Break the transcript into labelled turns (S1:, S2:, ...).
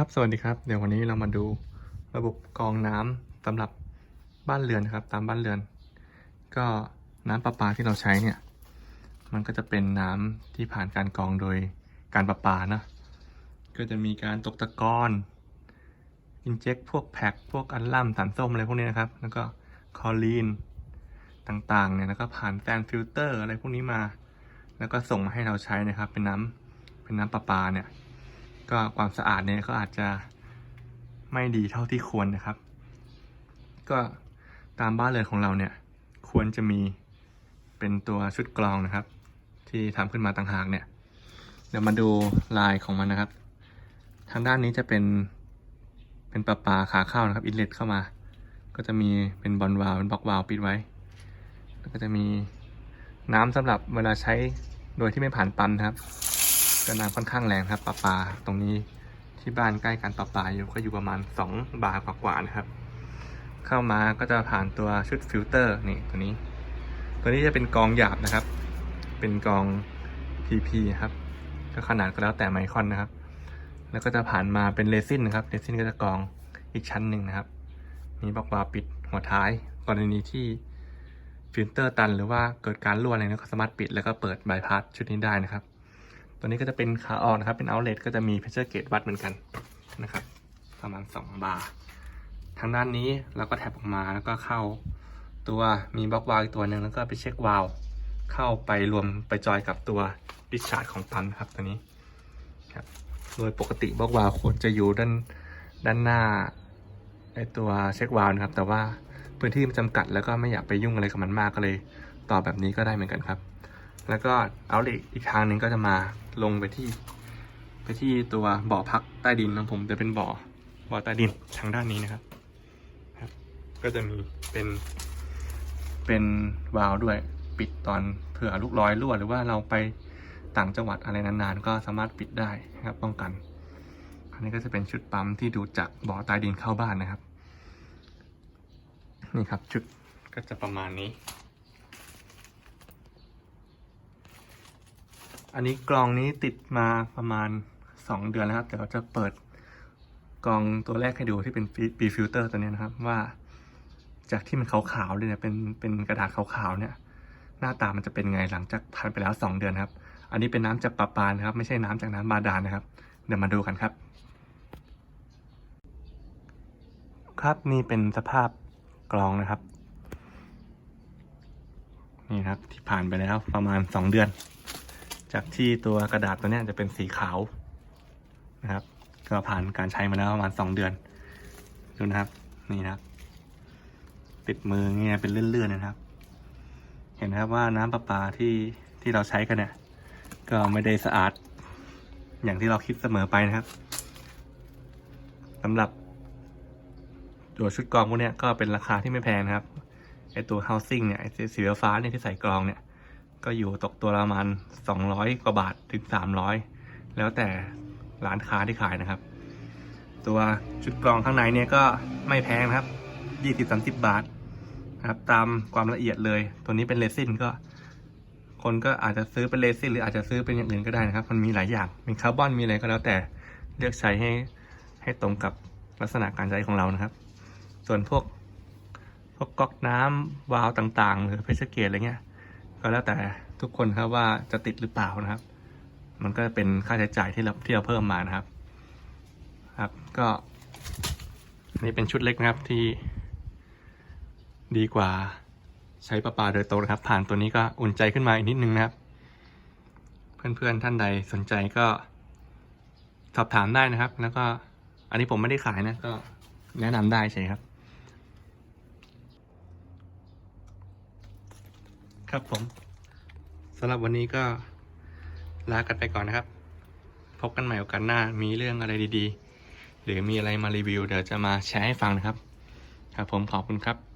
S1: ครับ สวัสดีครับ เดี๋ยววันนี้เรามาดูระบบกรองน้ำสำหรับบ้านเรือนนะครับ ตามบ้านเรือน ก็น้ำประปาที่เราใช้เนี่ย มันก็จะเป็นน้ำที่ผ่านการกรองโดยการประปานะ ก็จะมีการตกตะกอนอินเจคพวกแพ็คพวกอัลลัมสารส้มอะไรพวกนี้นะครับ แล้วก็คอลีนต่างๆเนี่ยแล้วก็ผ่านแซนฟิลเตอร์อะไรพวกนี้มา แล้วก็ส่งมาให้เราใช้นะครับ เป็นน้ำเป็นน้ำประปาเนี่ย ก็ความสะอาดเนี่ยก็อาจจะไม่ดีเท่าที่ควรนะครับ ก็ตามบ้านเรือนของเราเนี่ยควรจะมีเป็นตัวชุดกรองนะครับ ที่ทำขึ้นมาต่างหากเนี่ย เดี๋ยวมาดูลายของมันนะครับ ทางด้านนี้จะเป็นเป็นประปลาขาเข้านะครับอินเลตเข้ามา ก็จะมีเป็นบอลวาล์วเป็นบล็อกวาล์วปิดไว้ แล้วก็จะมีน้ำสำหรับเวลาใช้โดยที่ไม่ผ่านปั๊มนะครับ ก็น้ำค่อนข้างแรงครับประปาตรงนี้ที่บ้านใกล้การประปาอยู่ก็อยู่ประมาณ 2 บาร์กว่าๆนะครับ เข้ามาก็จะผ่านตัวชุดฟิลเตอร์นี่ตัวนี้ ตัวนี้จะเป็นกรองหยาบนะครับ เป็นกรอง PP ครับ ก็ขนาดก็แล้วแต่ไมครอนนะครับ แล้วก็จะผ่านมาเป็นเรซินนะครับเรซินก็จะกรองอีกชั้นหนึ่งนะครับมีบล็อกวาปิดหัวท้ายกรณีที่ฟิลเตอร์ตันหรือว่าเกิดการรั่วอะไรเนี่ยก็สามารถปิดแล้วก็เปิดบายพาสชุดนี้ได้นะครับ ตัวนี้ก็จะเป็นขาออกนะครับ เป็น outlet ก็จะมี pressure gauge วัดเหมือนกันนะครับ ประมาณ 2 บาร์ทางด้านนี้เราก็แท็บออกมาแล้วก็เข้าตัวมีบล็อกวาล์วอีกตัวหนึ่งแล้วก็ไปเช็ควาล์วเข้าไปรวมไปจอยกับตัว discharge ของปั๊มนครับตัวนี้ครับโดยปกติบล็อกวาล์วควรจะอยู่ด้านด้านหน้าไอตัวเช็ควาล์วนะครับ แต่ว่าพื้นที่มันจำกัดแล้วก็ไม่อยากไปยุ่งอะไรกับมันมากก็เลยต่อแบบนี้ก็ได้เหมือนกันครับ แล้วก็เอาเลอีกทางหนึ่งก็จะมาลงไปที่ ไปที่ตัวบ่อพักใต้ดินของผมจะเป็นบ่อบ่อใต้ดินทางด้านนี้นะครับครับ ก็จะมีเป็นเป็นวาล์วด้วยปิดตอนเผื่อลูกร้อยรั่วหรือว่าเราไปต่างจังหวัดอะไรนานๆ ก็สามารถปิดได้นะครับป้องกัน อันนี้ก็จะเป็นชุดปั๊มที่ดูจากบ่อใต้ดินเข้าบ้านนะครับ นี่ครับชุดก็จะประมาณนี้ อันนี้กลองนี้ติดมาประมาณ 2 เดือนแล้วครับ เดี๋ยวเราจะเปิดกลองตัวแรกให้ดูที่เป็นปีฟิลเตอร์ตัวนี้นะครับว่า จากที่มันขาวๆเลยเนี่ยเป็นเป็นกระดาษขาวๆเนี่ย หน้าตามันจะเป็นไงหลังจากผ่านไปแล้ว 2 เดือนครับ อันนี้เป็นน้ำจากประปานะครับ ไม่ใช่น้ำจากน้ำบาดาลนะครับ เดี๋ยวมาดูกันครับ ครับนี่เป็นสภาพกรองนะครับ นี่ครับที่ผ่านไปแล้วประมาณ 2 เดือน จากที่ตัวกระดาษตัวนี้จะเป็นสีขาวนะครับ ก็ผ่านการใช้มาแล้วประมาณสองเดือน ดูนะครับ นี่นะครับ ติดมือเงี้ยเป็นเลื่อนๆนะครับ เห็นนะครับว่าน้ำประปาที่ที่เราใช้กันเนี่ย ก็ไม่ได้สะอาด อย่างที่เราคิดเสมอไปนะครับสำหรับตัวชุดกรองพวกนี้ก็เป็นราคาที่ไม่แพงนะครับไอตัว housing เนี่ยไอสีฟ้าเนี่ยที่ใส่กรองเนี่ย ก็อยู่ตกตัวละประมาณ200กว่าบาทถึง300แล้วแต่ร้านค้าที่ขายนะครับ ตัวชุดกรองข้างในเนี่ยก็ไม่แพงนะครับ20-30บาทนะครับ ตามความละเอียดเลย ตัวนี้เป็นเรซินก็ คนก็อาจจะซื้อเป็นเรซินหรืออาจจะซื้อเป็นอย่างอื่นก็ได้นะครับ มันมีหลายอย่างมีคาร์บอนมีอะไรก็แล้วแต่เลือกใช้ให้ให้ตรงกับลักษณะการใช้ของเรานะครับ ส่วนพวกพวกก๊อกน้ำวาล์วต่างๆ หรือเพชรเกตอะไรเงี้ย ก็แล้วแต่ทุกคนครับว่าจะติดหรือเปล่านะครับ มันก็เป็นค่าใช้จ่ายที่เราที่เราเพิ่มมานะครับ ครับก็นนี้เป็นชุดเล็กนะครับที่ ดีกว่าใช้ประปาโดยตรงนะครับ ผ่านตัวนี้ก็อุ่นใจขึ้นมาอีกนิดนึงนะครับ เพื่อนๆท่านใดสนใจก็สอบถามได้นะครับ แล้วก็อันนี้ผมไม่ได้ขายนะก็แนะนำได้ใช่ครับ ครับผมสำหรับวันนี้ก็ลากันไปก่อนนะครับ พบกันใหม่โอกาสหน้า มีเรื่องอะไรดีๆ หรือมีอะไรมารีวิว เดี๋ยวจะมาแชร์ให้ฟังนะครับ ครับผมขอบคุณครับ